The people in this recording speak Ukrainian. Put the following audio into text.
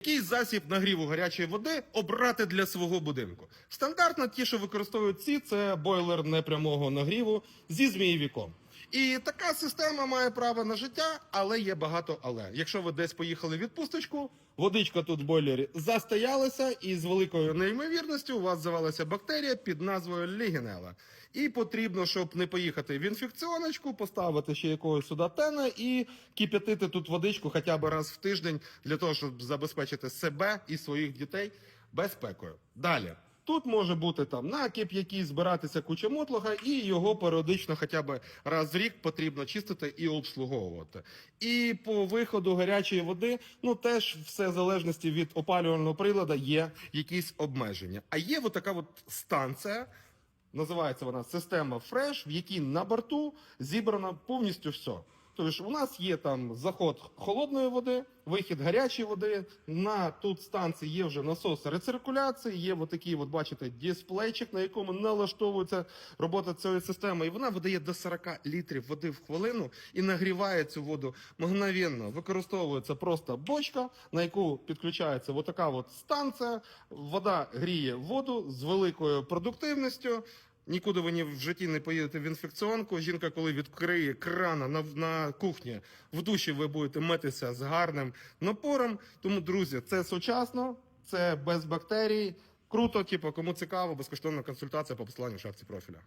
Який засіб нагріву гарячої води обрати для свого будинку? Стандартно ті, що використовують ці, це бойлер непрямого нагріву зі змієвіком. І така система має право на життя, але є багато але. Якщо ви десь поїхали в відпусточку, водичка тут в бойлері застоялася, і з великою неймовірністю у вас завелася бактерія під назвою лігенела. І потрібно, щоб не поїхати в інфекціоночку, поставити ще якогось сюди тена і кип'ятити тут водичку хоча б раз в тиждень для того, щоб забезпечити себе і своїх дітей безпекою. Далі. Тут може бути там накип, який збиратися куча мотлога, і його періодично, хоча б раз в рік, потрібно чистити і обслуговувати. І по виходу гарячої води, ну теж все в залежності від опалювального приладу є якісь обмеження. А є от така от станція, називається вона система Fresh, в якій на борту зібрано повністю все. Тобто у нас є там заход холодної води, вихід гарячої води. На тут станції є вже насос рециркуляції, є от такий, от бачите, дисплейчик, на якому налаштовується робота цієї системи. І вона видає до 40 літрів води в хвилину і нагріває цю воду мгновенно. Використовується просто бочка, на яку підключається от така от станція. Вода гріє воду з великою продуктивністю. Нікуди ви ні в житті не поїдете в інфекціонку. Жінка, коли відкриє крана на, на кухні, в душі ви будете митися з гарним напором. Тому, друзі, це сучасно, це без бактерій. Круто, типу, кому цікаво, безкоштовна консультація по посиланню в шапці профіля.